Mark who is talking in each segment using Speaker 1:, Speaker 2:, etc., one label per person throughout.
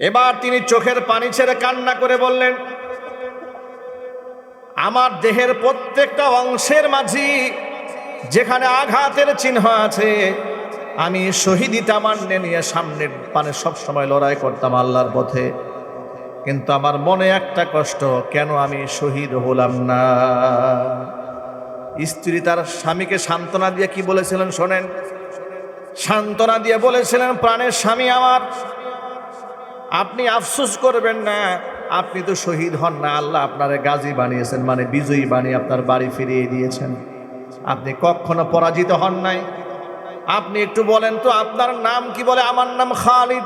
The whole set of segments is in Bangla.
Speaker 1: এবার তিনি চোখের পানি ছেড়ে কান্না করে বললেন, আমার দেহের প্রত্যেকটা অংশের মাঝি যেখানে আঘাতের চিহ্ন আছে, আমি শহীদি তামান্নে নিয়ে সামনের পানে সব সময় লড়াই করতাম আল্লাহর পথে। কিন্তু আমার মনে একটা কষ্ট, কেন আমি শহীদ হলাম না? স্ত্রী তার স্বামীকে সান্ত্বনা দিয়ে কি বলেছিলেন শোনেন? সান্ত্বনা দিয়ে বলেছিলেন, প্রাণের স্বামী আমার আপনি আফসোস করবেন না, আপনি তো শহীদ হন না, আল্লাহ আপনার গাজী বানিয়েছেন মানে বিজয়ী বানিয়ে আপনার বাড়ি ফিরিয়ে দিয়েছেন। আপনি কখনো পরাজিত হন নাই। আপনি একটু বলেন তো, আপনার নাম কি বলে? আমার নাম খালিদ।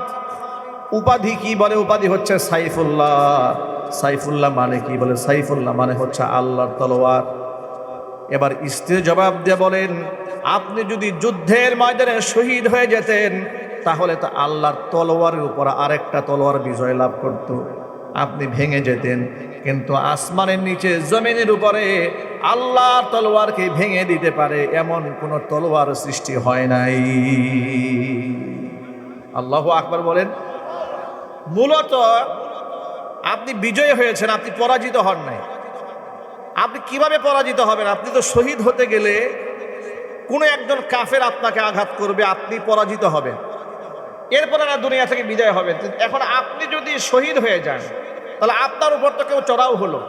Speaker 1: উপাধি কি বলে? উপাধি হচ্ছে সাইফুল্লাহ। সাইফুল্লাহ মানে কি বলে? সাইফুল্লাহ মানে হচ্ছে আল্লাহর তলোয়ার। এবার স্ত্রী জবাব দিয়ে বলেন, আপনি যদি যুদ্ধের ময়দানে শহীদ হয়ে যেতেন তাহলে তো আল্লাহর তলোয়ারের উপর আরেকটা তলোয়ার বিজয় লাভ করত। আপনি ভেঙে যেতেন, কিন্তু আসমানের নিচে জমিনের উপরে আল্লাহ তলোয়ারকে ভেঙে দিতে পারে এমন কোনো তলোয়ার সৃষ্টি হয় নাই। আল্লাহ আকবর বলেন, মূলত আপনি বিজয়ী হয়েছেন, আপনি পরাজিত হন নাই। আপনি কীভাবে পরাজিত হবেন? আপনি তো শহীদ হতে গেলে কোনো একজন কাফের আপনাকে আঘাত করবে, আপনি পরাজিত হবেন। এরপরে না দুনিয়া থেকে বিজয় হবে। এখন আপনি যদি শহীদ হয়ে যান, তাহলে আপনার উপর তো কেউ চড়াও হলো।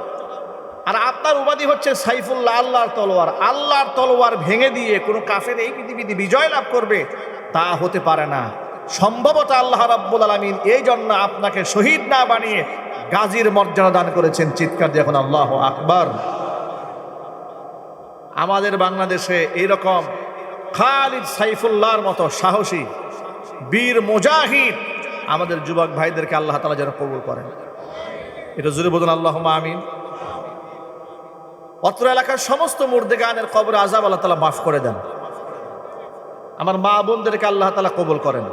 Speaker 1: আর আপনার উপাধি হচ্ছে সাইফুল্লাহ, আল্লাহর তলোয়ার। আল্লাহর তলোয়ার ভেঙে দিয়ে কোনো কাফের এই পৃথিবীতে বিজয় লাভ করবে? তা হতে পারে না। সম্ভবত আল্লাহ রাব্বুল আলমিন এই জন্য আপনাকে শহীদ না বানিয়ে গাজীর মর্যাদা দান করেছেন। চিৎকার দিয়ে এখন আল্লাহ আকবার। আমাদের বাংলাদেশে এইরকম খালিদ সাইফুল্লাহর মতো সাহসী বীর মুজাহিদ। আমাদের যুবক ভাইদেরকে আল্লাহ তালা যেন কবুল করেন। এটা জুড়ে বলুন আল্লাহ আমিন। অত্র এলাকার সমস্ত মুর্দে গানের কবর আজাব আল্লাহ তালা মাফ করে দেন। আমার মা বোনদেরকে আল্লাহ তালা কবুল করেন।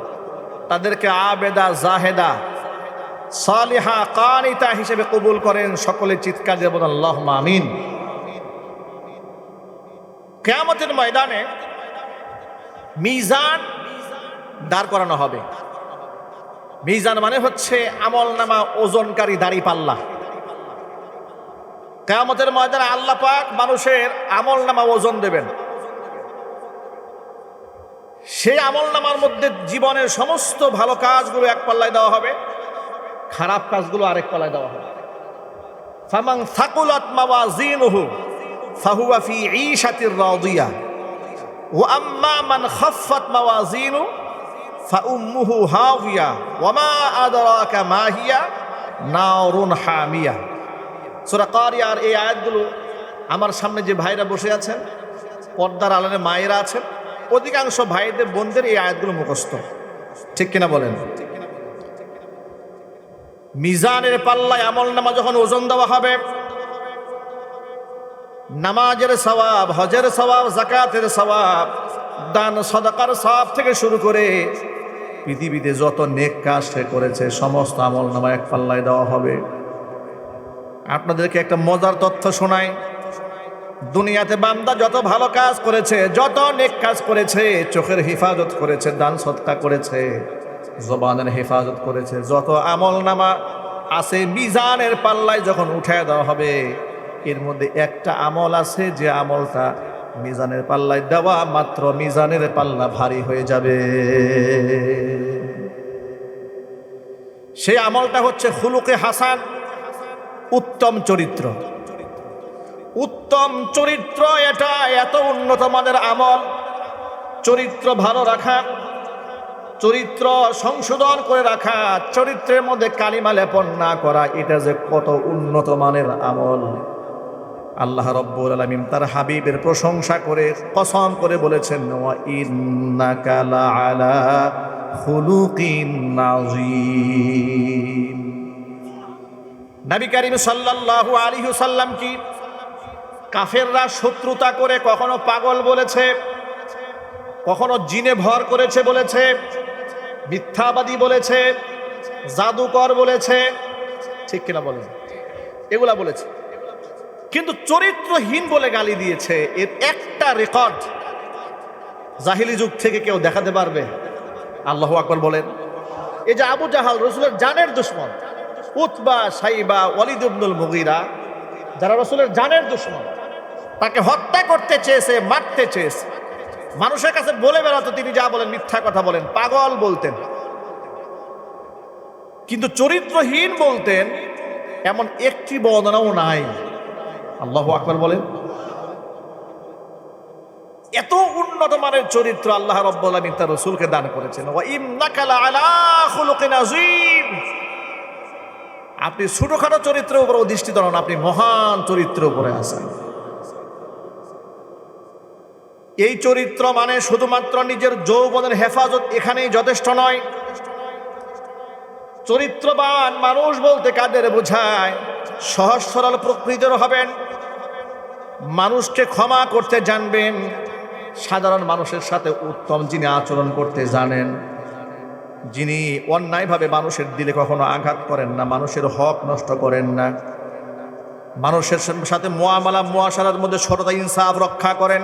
Speaker 1: তাদেরকে আবেদা, জাহেদা, সালিহা, কানিতা হিসেবে কবুল করেন। সকলে চিৎকার দিয়ে বলেন আল্লাহ আমিন। কেয়ামতের ময়দানে মিজান দাঁড় করানো হবে। মিজান মানে হচ্ছে আমল নামা ওজনকারী দাড়ি পাল্লা। কেয়ামতের ময়দানে আল্লাহ পাক মানুষের আমল নামা ওজন দেবেন। সেই আমল নামার মধ্যে জীবনের সমস্ত ভালো কাজগুলো এক পাল্লায় দেওয়া হবে, খারাপ কাজগুলো আরেক পাল্লায় দেওয়া হবে। ফামাং সাকুলাত মাওয়াজিনুহু, ফাহুয়া ফি ঈশাতির রাদিয়া। ওয়া আম্মা মান খাফফাত মাওয়াজিনু ফাউম্মুহু হাওিয়া ওয়া মা আদরাকা মা হিয়া নারুন হামিয়া। সূরা কারিয়ার এই আয়াতগুলো আমার সামনে যে ভাইরা বসে আছেন, পর্দার আলানে মায়েরা আছেন, অধিকাংশ ভাইদের, বোনদের এই আয়াতগুলো মুখস্থ। ঠিক কিনা বলেন? মিজানের পাল্লায় আমল নামা যখন ওজন দেওয়া হবে, নামাজের সওয়াব, হজের সওয়াব জাকাতের সওয়াব, দান, সদাকার সওয়াব থেকে শুরু করে পৃথিবীতে যত নেক কাজ সে করেছে, সমস্ত আমল নামা এক পাল্লায় দেওয়া হবে। আপনাদেরকে একটা মজার তথ্য শোনাই। দুনিয়াতে বান্দা যত ভালো কাজ করেছে, যত নেক কাজ করেছে, চোখের হেফাজত করেছে, দান সৎকা করেছে, জবানের হেফাজত করেছে, যত আমল নামা আছে, মিজানের পাল্লায় যখন উঠায় দেওয়া হবে, এর মধ্যে একটা আমল আছে, যে আমলটা মিজানের পাল্লায় দেওয়া মাত্র মিজানের পাল্লা ভারী হয়ে যাবে। সেই আমলটা হচ্ছে হুলুকে হাসান, উত্তম চরিত্র। উত্তম চরিত্র এটা, এত উন্নত মানের আমল। চরিত্র ভালো রাখা, চরিত্র সংশোধন করে রাখা, চরিত্রের মধ্যে কালিমা লেপন না করা, এটা যে কত উন্নত মানের আমল। আল্লাহ রব্বুল আলমিন তার হাবিবের প্রশংসা করে, কসম করে বলেছেন নবী করিম সাল্লাল্লাহু আলাইহি সাল্লাম কি কাফেররা শত্রুতা করে কখনো পাগল বলেছে? কখনো জিনে ভর করেছে বলেছে? মিথ্যাবাদী বলেছে? জাদুকর বলেছে? ঠিক কিনা বলেন? এগুলা বলেছে। কিন্তু চরিত্রহীন বলে গালি দিয়েছে। এর একটা রেকর্ড জাহিলি যুগ থেকে কেউ দেখাতে পারবে। আল্লাহ আকবর বলেন। এই যে আবু জাহাল রসুলের জানের দুশ্মন, উতবা, সাইবা, ওয়ালিদ মুগিরা, যারা রসুলের জানের দুশ্মন, তাকে হত্যা করতে চেয়েছে, মারতে চেয়েছে। মানুষের কাছে বলে বেড়াতো, তিনি যা বলেন মিথ্যা কথা বলেন, পাগল বলতেন। কিন্তু চরিত্রহীন বলতেন, এমন একটি বর্ণনাও নাই। আল্লাহ আকবর বলেন। এত উন্নত মানের চরিত্র আল্লাহ রব্বুল তার রসুলকে দান করেছেন। আপনি ছোটখাটো চরিত্রের উপর অধিষ্ঠিত নন আপনি মহান চরিত্রের উপরে আছেন। এই চরিত্র মানে শুধুমাত্র নিজের যৌবনের হেফাজত এখানেই যথেষ্ট নয়। চরিত্রবান মানুষ বলতে কাদের বোঝায়? সহজ সরল প্রকৃতির হবেন। মানুষকে ক্ষমা করতে জানবেন। সাধারণ মানুষের সাথে উত্তম যিনি আচরণ করতে জানেন, যিনি অন্যায়ভাবে মানুষের দিলে কখনো আঘাত করেন না, মানুষের হক নষ্ট করেন না। মানুষের সাথে মোয়ামালা মোয়াশারার মধ্যে সততা, ইনসাফ রক্ষা করেন।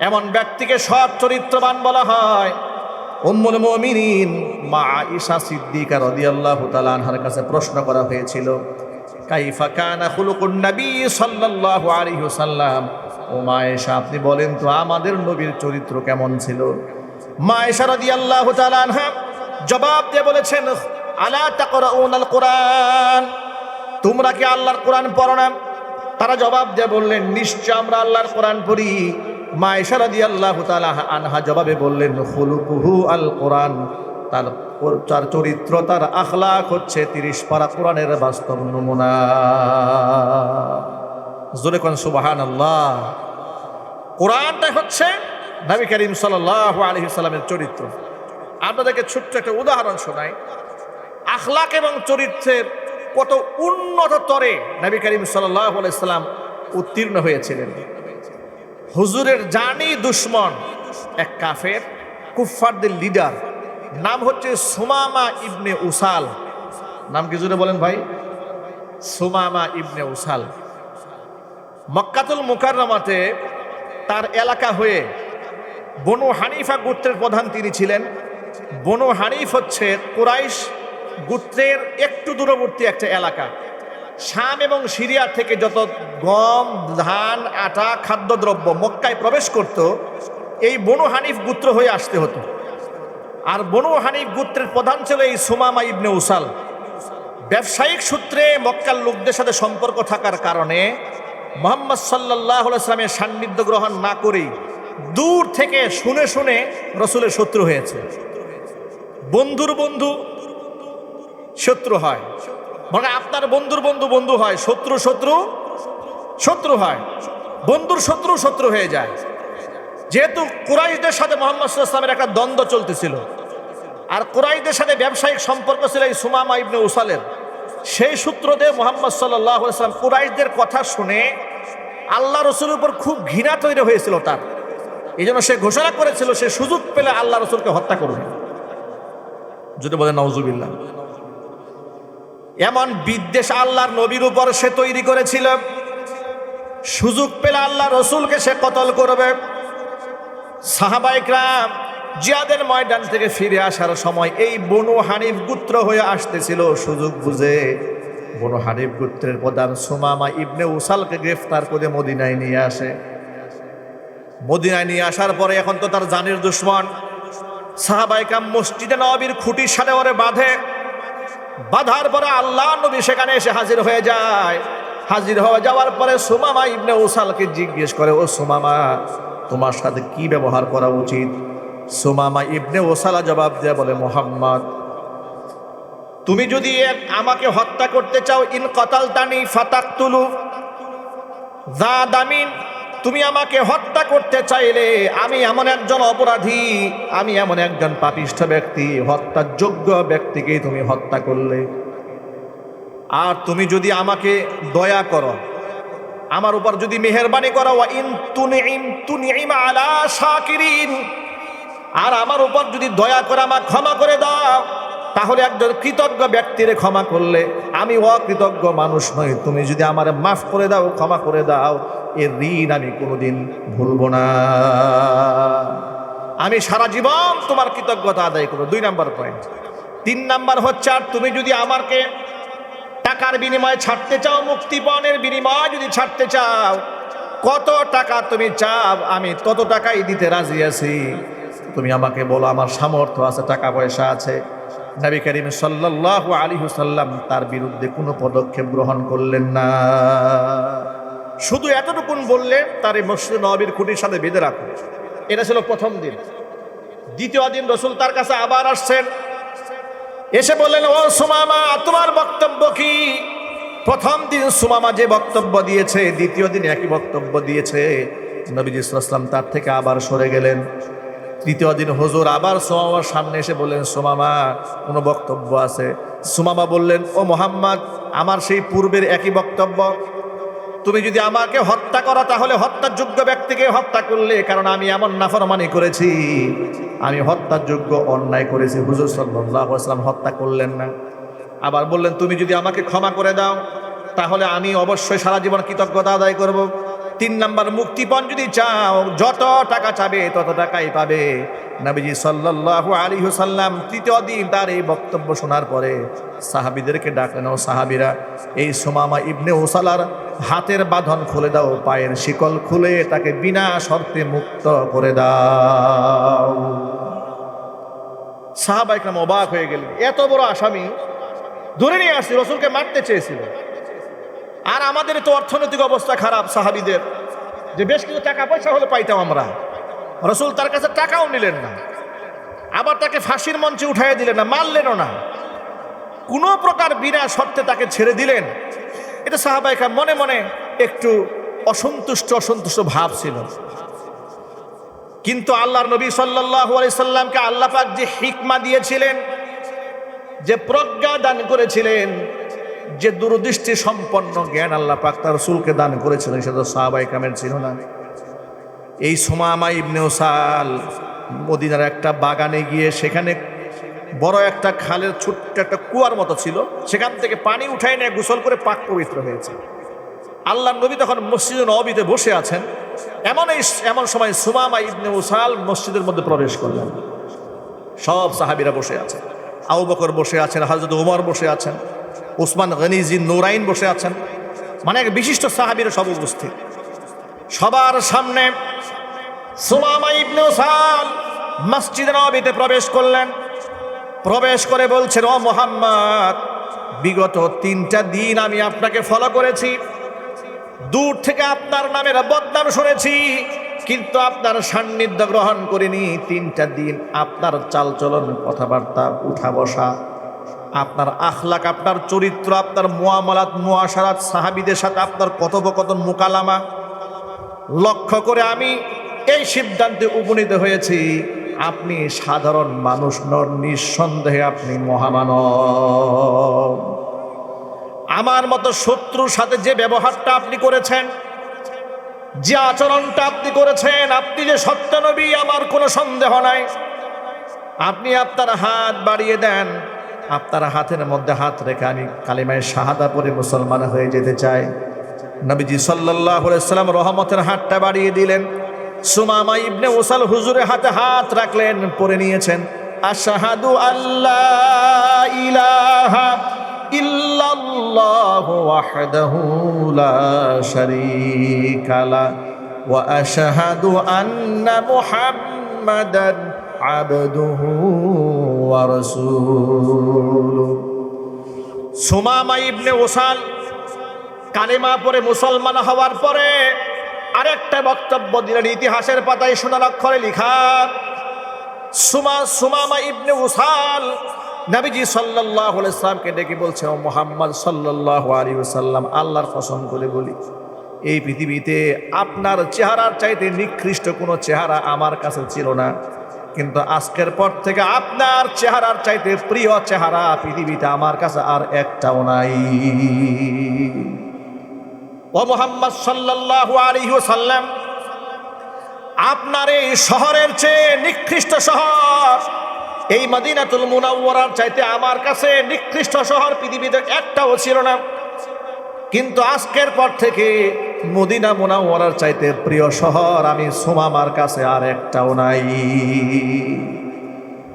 Speaker 1: এমন ব্যক্তিকে সৎ চরিত্রবান বলা হয়। উম্মুল মুমিনিন মা আয়েশা সিদ্দিকা রাদিয়াল্লাহু তাআলা আনহার কাছে প্রশ্ন করা হয়েছিল কাইফা কানা খুলুকুন নবী সাল্লাল্লাহু আলাইহি ওয়াসাল্লাম। ও মা আপনি বলেন তো আমাদের নবীর চরিত্র কেমন ছিল? মা আয়েশা রাদিয়াল্লাহু তাআলা আনহা জবাব দিয়ে বলেছেন, আলা তাকরাউনাল কোরআন। তোমরা কি আল্লাহর কোরআন পড়ো না? তারা জবাব দিয়ে বললেন, নিশ্চয় আমরা আল্লাহর কোরআন পড়ি। মা ইশারাদি আল্লাহ আনহা জবাবে বললেন হুলুকুহু আল কোরআন। তার তার চরিত্র, তার আখলাক হচ্ছে তিরিশ পারা কোরআনের বাস্তব নমুনা। জোরে কোন সুবাহান আল্লাহ কোরআনটা হচ্ছে নবী করিম সাল্লাহ আলহি সাল্লামের চরিত্র। আপনাদেরকে ছোট্ট একটা উদাহরণ শোনাই। আখলাক এবং চরিত্রের কত উন্নত তরে নবী করিম সাল্লাহ আলাইসাল্লাম উত্তীর্ণ হয়েছিলেন। হুজুরের জানি দুশ্মন, এক কাফের, কুফফারদের লিডার নাম হচ্ছে সুমামা ইবনে উসাল। নাম কি জুড়ে বলেন ভাই? সুমামা ইবনে উসাল। মক্কাতুল মুকাররমাতে তার এলাকা হয়ে বনু হানিফা গোত্রের প্রধান তিনি ছিলেন। বনু হানিফ হচ্ছে কুরাইশ গোত্রের একটু দূরবর্তী একটা এলাকা। শাম এবং সিরিয়া থেকে যত গম, ধান, আটা, খাদ্যদ্রব্য মক্কায় প্রবেশ করত, এই বনু হানিফ গোত্র হয়ে আসতে হতো। আর বনু হানিফ গোত্রের প্রধান ছিল এই সুমামা ইবনে উসাল। ব্যবসায়িক সূত্রে মক্কার লোকদের সাথে সম্পর্ক থাকার কারণে মোহাম্মদ সাল্লাহ ইসলামের সান্নিধ্য গ্রহণ না করেই দূর থেকে শুনে শুনে রসুলের শত্রু হয়েছে। বন্ধুর বন্ধু শত্রু হয়। মানে আপনার বন্ধুর বন্ধু বন্ধু হয়, শত্রু শত্রু শত্রু হয়। বন্ধুর শত্রু শত্রু হয়ে যায়। যেহেতু কুরাইশদের সাথে মোহাম্মদ ইসলামের একটা দ্বন্দ্ব চলতেছিল। আর কুরাইশদের সাথে ব্যবসায়িক সম্পর্ক ছিল এই সুমামা ইবনে উসালের। সেই সূত্র দিয়ে মোহাম্মদ সাল্লাহ ইসলাম কুরাইশদের কথা শুনে আল্লাহ রসুলের উপর খুব ঘৃণা তৈরি হয়েছিল তার। এই জন্য সে ঘোষণা করেছিল, সে সুযোগ পেলে আল্লাহ রসুলকে হত্যা করবে। যদি বলে নওজুবিল্লাহ এমন বিদ্বেষ আল্লাহর নবীর উপর সে তৈরি করেছিল। সুযোগ পেলে আল্লাহ রসুলকে সে কতল করবে। সাহাবাইকরাম জিয়াদের ময়দান থেকে ফিরে আসার সময় এই বনু হানিফ গুত্র হয়ে আসতেছিল। সুযোগ বুঝে বনু হানিফ গুত্রের প্রধান সুমামা ইবনে উসালকে গ্রেফতার করে মদিনায় নিয়ে আসে। মদিনায় নিয়ে আসার পরে এখন তো তার জানের দুশ্মন। সাহাবাইকাম মসজিদে নবীর খুঁটির সাথে ওরে বাঁধে। বাঁধার পরে আল্লাহ নবী সেখানে এসে হাজির হয়ে যায়। হাজির হয়ে যাওয়ার পরে সুমামা ইবনে উসালকে জিজ্ঞেস করে, ও সুমামা, তোমার সাথে কি ব্যবহার করা উচিত? সুমামা ইবনে ওসালা জবাব দেয় বলে, মোহাম্মদ, তুমি যদি আমাকে হত্যা করতে চাও, ইন কতাল তানি ফাতাক তুলু যা দামিন তুমি আমাকে হত্যা করতে চাইলে আমি এমন একজন অপরাধী, আমি এমন একজন পাপিষ্ঠ ব্যক্তি হত্যার যোগ্য ব্যক্তিকে তুমি হত্যা করলে। আর তুমি যদি আমাকে দয়া করো, আমার উপর যদি মেহরবানি করো ইন তুনিম তুনিম আলা শাকিরিন আর আমার উপর যদি দয়া করে আমার ক্ষমা করে দাও, তাহলে একজন কৃতজ্ঞ ব্যক্তিরে ক্ষমা করলে আমি অকৃতজ্ঞ মানুষ নই। তুমি যদি আমার মাফ করে দাও, ক্ষমা করে দাও এর ঋণ আমি কোনোদিন ভুলব না। আমি সারা জীবন তোমার কৃতজ্ঞতা আদায় করব। দুই নাম্বার পয়েন্ট তিন নাম্বার হচ্ছে, আর তুমি যদি আমাকে টাকার বিনিময়ে ছাড়তে চাও, মুক্তিপণের বিনিময়ে যদি ছাড়তে চাও, কত টাকা তুমি চাও, আমি তত টাকাই দিতে রাজি আছি। তুমি আমাকে বলো, আমার সামর্থ্য আছে, টাকা পয়সা আছে। নবী করিম সাল্লাল্লাহু আলী হুসাল্লাম তার বিরুদ্ধে কোনো পদক্ষেপ গ্রহণ করলেন না। শুধু এতটুকুন বললেন, তার এই মসজিদ নবীর খুঁটির সাথে বেঁধে রাখুন। এটা ছিল প্রথম দিন। দ্বিতীয় দিন রসুল তার কাছে আবার আসছেন। এসে বললেন, ও সুমামা, তোমার বক্তব্য কি? প্রথম দিন সুমামা যে বক্তব্য দিয়েছে, দ্বিতীয় দিন একই বক্তব্য দিয়েছে। নবীজি ইসলাম তার থেকে আবার সরে গেলেন। তৃতীয় দিন হুজুর আবার সোমামার সামনে এসে বললেন, সোমামা, কোনো বক্তব্য আছে? সোমামা বললেন, ও মোহাম্মদ, আমার সেই পূর্বের একই বক্তব্য। তুমি যদি আমাকে হত্যা করো, তাহলে হত্যার যোগ্য ব্যক্তিকে হত্যা করলে, কারণ আমি এমন নাফরমানি করেছি। আমি হত্যার যোগ্য অন্যায় করেছি। হুজুর সাল্লাহ আসলাম হত্যা করলেন না। আবার বললেন, তুমি যদি আমাকে ক্ষমা করে দাও, তাহলে আমি অবশ্যই সারা জীবন কৃতজ্ঞতা আদায় করব। তিন নাম্বার মুক্তিপণ যদি চাও, যত টাকা চাবে, তত টাকাই পাবে। নবীজি সাল্লাল্লাহু আলী হুসাল্লাম তৃতীয় দিন তার এই বক্তব্য শোনার পরে সাহাবিদেরকে ডাকলেন, ও সাহাবিরা, এই সোমামা ইবনে ওসালার হাতের বাঁধন খুলে দাও, পায়ের শিকল খুলে তাকে বিনা শর্তে মুক্ত করে দাও। সাহাবা একরাম অবাক হয়ে গেলেন। এত বড় আসামি ধরে নিয়ে আসছি, রসুলকে মারতে চেয়েছিল। আর আমাদের তো অর্থনৈতিক অবস্থা খারাপ সাহাবিদের। যে বেশ কিছু টাকা পয়সা হলে পাইতাম আমরা। রসুল তার কাছে টাকাও নিলেন না। আবার তাকে ফাঁসির মঞ্চে উঠাই দিলেন না, মারলেনও না। কোনো প্রকার বিনা শর্তে তাকে ছেড়ে দিলেন। এটা সাহাবাইকা মনে মনে একটু অসন্তুষ্ট অসন্তুষ্ট ভাব ছিল। কিন্তু আল্লাহর নবী সাল্লাহ সাল্লামকে আল্লাহ পাক যে হিকমা দিয়েছিলেন, যে প্রজ্ঞা দান করেছিলেন যে দূরদৃষ্টি সম্পন্ন জ্ঞান আল্লাহ পাক তার রসুলকে দান করেছিলেন, সেটা সাহাবাই কামের ছিল না। এই সোমামা ইবনে ওসাল মদিনার একটা বাগানে গিয়ে সেখানে বড় একটা খালের ছোট্ট একটা কুয়ার মতো ছিল, সেখান থেকে পানি উঠাই নিয়ে গোসল করে পাক পবিত্র হয়েছে। আল্লাহ নবী তখন মসজিদে নবীতে বসে আছেন, এমন এই এমন সময় সুমামা ইবনে উসাল মসজিদের মধ্যে প্রবেশ করলেন। সব সাহাবিরা বসে আছেন আউ বকর বসে আছেন হজরত উমর বসে আছেন। উসমান গনিজি নুরাইন বসে আছেন মানে এক বিশিষ্ট সাহাবিরা সব উপস্থিত। সবার সামনে মসজিদ নবীতে প্রবেশ করলেন। প্রবেশ করে বলছেন, ও মোহাম্মদ, বিগত তিনটা দিন আমি আপনাকে ফলো করেছি। দূর থেকে আপনার নামের বদনাম শুনেছি, কিন্তু আপনার সান্নিধ্য গ্রহণ করিনি। তিনটা দিন আপনার চালচলন, কথাবার্তা, উঠা বসা আপনার আখলাক, আপনার চরিত্র, আপনার মোয়ামলাত মোয়াশারাত সাহাবিদের সাথে আপনার কথোপকথন, মোকালামা। লক্ষ্য করে আমি এই সিদ্ধান্তে উপনীত হয়েছি, আপনি সাধারণ মানুষ নন, নিঃসন্দেহে আপনি মহামানব। আমার মতো শত্রুর সাথে যে ব্যবহারটা আপনি করেছেন, যে আচরণটা আপনি করেছেন, আপনি যে সত্য নবী, আমার কোনো সন্দেহ নাই। আপনি আপনার হাত বাড়িয়ে দেন আপনার হাতের মধ্যে হাত রেখে আমি কালিমায় শাহাদা পরে মুসলমান হয়ে যেতে চাই। নবীজি সাল্লাহ সাল্লাম রহমতের হাতটা বাড়িয়ে দিলেন। সুমামা ইবনে ওসাল হুজুরের হাতে হাত রাখলেন, পরে নিয়েছেন, আশাহাদু আল্লাহ ইলাহা লা ওয়া রাসূলুহু সুমামা ইবনে ওসাল কালেমা পরে মুসলমান হওয়ার পরে আরেকটা বক্তব্য দিলেন, ইতিহাসের পাতায় সোনার অক্ষরে লিখা, সুমা, সুমামা ইবনে উসাল নবীজি সাল্লাহ ইসলামকে ডেকে বলছে, ও মোহাম্মদ সাল্লাহ আলী সাল্লাম আল্লাহর কসম করে বলি, এই পৃথিবীতে আপনার চেহারার চাইতে নিকৃষ্ট কোনো চেহারা আমার কাছে ছিল না। কিন্তু আজকের পর থেকে আপনার চেহারার চাইতে প্রিয় চেহারা পৃথিবীতে আমার কাছে আর একটাও নাই। ও মোহাম্মদ সাল্লাহ আলী সাল্লাম আপনার এই শহরের চেয়ে নিকৃষ্ট শহর, এই মদিনাতুল মুনাওয়ারার চাইতে আমার কাছে নিকৃষ্ট শহর পৃথিবীতে একটাও ছিল না। কিন্তু আজকের পর থেকে মদিনা মুনাওয়ারার চাইতে প্রিয় শহর, আমি সোমামার কাছে আর একটাও নাই।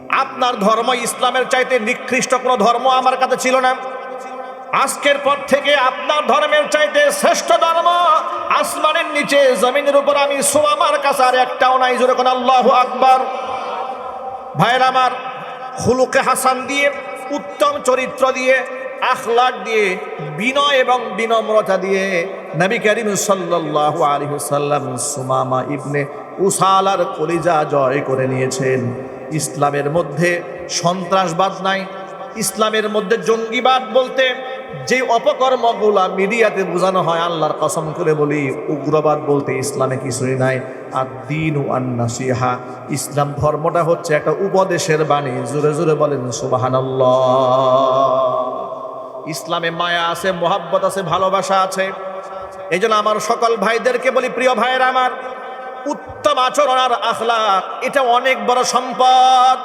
Speaker 1: আপনার ধর্ম ইসলামের চাইতে নিকৃষ্ট কোনো ধর্ম আমার কাছে ছিল না। আজকের পর থেকে আপনার ধর্মের চাইতে শ্রেষ্ঠ ধর্ম আসমানের নিচে, জমিনের উপর আমি সোমামার কাছে আর একটাও নাই। জোরে কোন আল্লাহ আকবার। ভাইয়ের আমার হুলুকে হাসান দিয়ে, উত্তম চরিত্র দিয়ে আখলাক দিয়ে, বিনয় এবং বিনম্রতা দিয়ে নবী করিম সাল্লাল্লাহু আলাইহি সাল্লাম সুমামা ইবনে উসালার কলিজা জয় করে নিয়েছেন। ইসলামের মধ্যে সন্ত্রাসবাদ নাই, ইসলামের মধ্যে জঙ্গিবাদ বলতে যে অপকর্মগুলা মিডিয়াতে বোঝানো হয় আল্লাহর কসম করে বলি, উগ্রবাদ বলতে ইসলামে কিছুই নাই। আর দিন ও ইসলাম ধর্মটা হচ্ছে একটা উপদেশের বাণী, জোরে জোরে বলেন সুবাহান ইসলামে মায়া আছে, মোহাব্বত আছে, ভালোবাসা আছে। এই জন্য আমার সকল ভাইদেরকে বলি, প্রিয় ভাইয়ের আমার, উত্তম আচরণ আর আখলাক এটা অনেক বড় সম্পদ।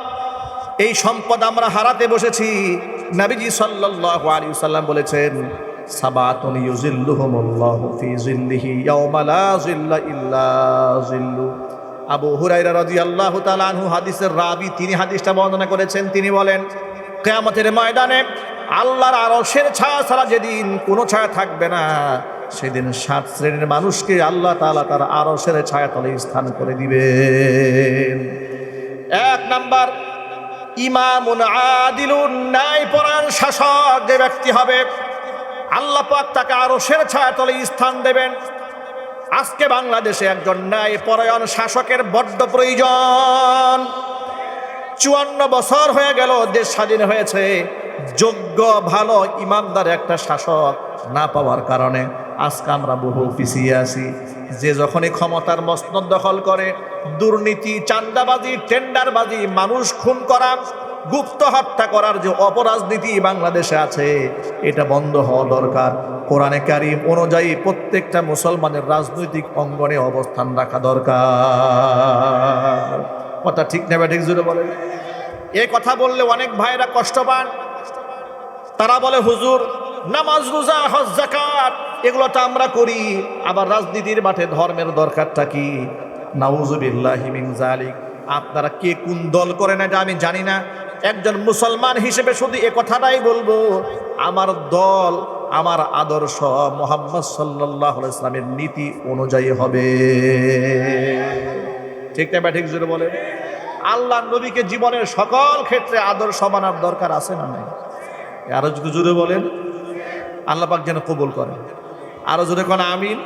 Speaker 1: এই সম্পদ আমরা হারাতে বসেছি। নবীজি সাল্লাল্লাহু আলাইহি সাল্লাম বলেছেন, সাবাতুন জিল্লা হাদিসের রাবি, তিনি হাদিসটা বর্ণনা করেছেন। তিনি বলেন, কিয়ামতের ময়দানে আল্লাহর আরশের ছায়া ছাড়া যেদিন কোনো ছায়া থাকবে না, সেদিন সাত শ্রেণির মানুষকে আল্লাহ তাআলা তার আরশের ছায়া তলে স্থান করে দিবে এক নাম্বার, ইমামুন আদিলুন ন্যায় পরায়ণ শাসক যে ব্যক্তি হবে, আল্লাহ পাক তাকে সের ছায়া তলে স্থান দেবেন। আজকে বাংলাদেশে একজন ন্যায় পরায়ণ শাসকের বড্ড প্রয়োজন। চুয়ান্ন বছর হয়ে গেল দেশ স্বাধীন হয়েছে। যোগ্য, ভালো, ইমানদার একটা শাসক না পাওয়ার কারণে আজকে আমরা বহু পিছিয়ে আছি। যে যখনই ক্ষমতার মসনদ দখল করে, দুর্নীতি চান্দাবাজি টেন্ডারবাজি, মানুষ খুন করা, গুপ্ত হত্যা করার যে অপরাজনীতি বাংলাদেশে আছে, এটা বন্ধ হওয়া দরকার। কোরআনে কারিম অনুযায়ী প্রত্যেকটা মুসলমানের রাজনৈতিক অঙ্গনে অবস্থান রাখা দরকার। কথা ঠিক নেবে ঠিক জুড়ে বলে। এ কথা বললে অনেক ভাইরা কষ্ট পান। তারা বলে, হুজুর, নামাজ, রোজা, হজ জাকাত এগুলো তো আমরা করি। আবার রাজনীতির মাঠে ধর্মের দরকারটা কি? নাউজুবিল্লাহি মিন জালিক আপনারা কে কোন দল করেন এটা আমি জানি না। একজন মুসলমান হিসেবে শুধু এ কথাটাই বলব, আমার দল, আমার আদর্শ মোহাম্মদ সাল্লাহ ইসলামের নীতি অনুযায়ী হবে। ঠিক না ঠিক জোরে বলেন? আল্লাহ নবীকে জীবনের সকল ক্ষেত্রে আদর্শ মানার দরকার আছে না নাই? আরও জোরে বলেন। আল্লাহ পাক যেন কবুল করেন। আরও জোরে কোন আমিন।